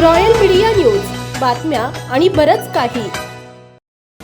Royal media news. बातम्या आणि बरंच काही.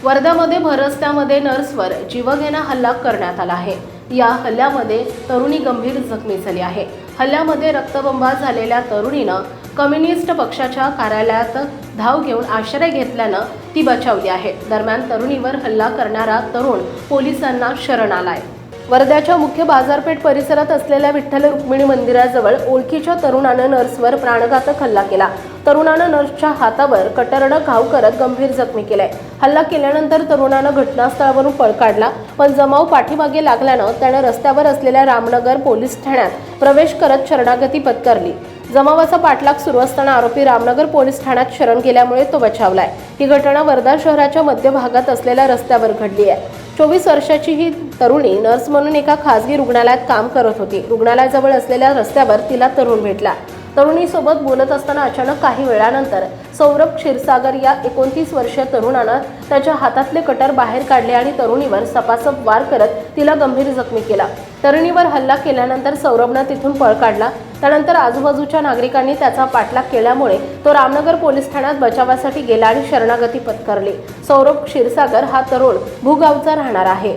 वर्ध्यामध्ये भरस्त्यामध्ये नर्सवर जीवघेणा हल्ला करण्यात आला आहे. या हल्ल्यामध्ये तरुणी गंभीर जखमी झाली आहे. हल्ल्यामध्ये रक्तबंबा झालेल्या तरुणीनं कम्युनिस्ट पक्षाच्या कार्यालयात धाव घेऊन आश्रय घेतल्यानं ती बचावली आहे. दरम्यान तरुणीवर हल्ला करणारा तरुण पोलिसांना शरण आलाय. वर्ध्याच्या मुख्य बाजारपेठ परिसरात असलेल्या विठ्ठल रुक्मिणी मंदिराजवळ ओळखीच्या तरुणानं नर्सवर प्राणघातक हल्ला केला. तरुणानं नर्सच्या हातावर कटरनं घाव करत गंभीर जखमी केलाय. हल्ला केल्यानंतर तरुणानं घटनास्थळावरून पळ काढला पण जमाव पाठीमागे लागल्यानं त्यानं रस्त्यावर असलेल्या रामनगर पोलीस ठाण्यात प्रवेश करत शरणागती पत्करली. जमावाचा पाठलाग सुरू असताना आरोपी रामनगर पोलीस ठाण्यात शरण गेल्यामुळे तो बचावलाय. ही घटना वर्धा शहराच्या मध्य भागात असलेल्या रस्त्यावर घडली आहे. चोवीस वर्षाची ही तरुणी नर्स म्हणून एका खासगी रुग्णालयात काम करत होती. रुग्णालयाजवळ असलेल्या रस्त्यावर तिला तरुण भेटला. तरुणीसोबत बोलत असताना अचानक काही वेळानंतर सौरभ क्षीरसागर या एकोणतीस वर्षीय तरुणानं त्याच्या हातातले कटर बाहेर काढले आणि तरुणीवर सपासप वार करत तिला गंभीर जखमी केला. तरुणीवर हल्ला केल्यानंतर सौरभनं तिथून पळ काढला. त्यानंतर आजूबाजूच्या नागरिकांनी त्याचा पाठलाग केल्यामुळे तो रामनगर पोलीस ठाण्यात बचावासाठी गेला आणि शरणागती पत्करली. सौरभ क्षीरसागर हा तरुण भूगावचा राहणार आहे.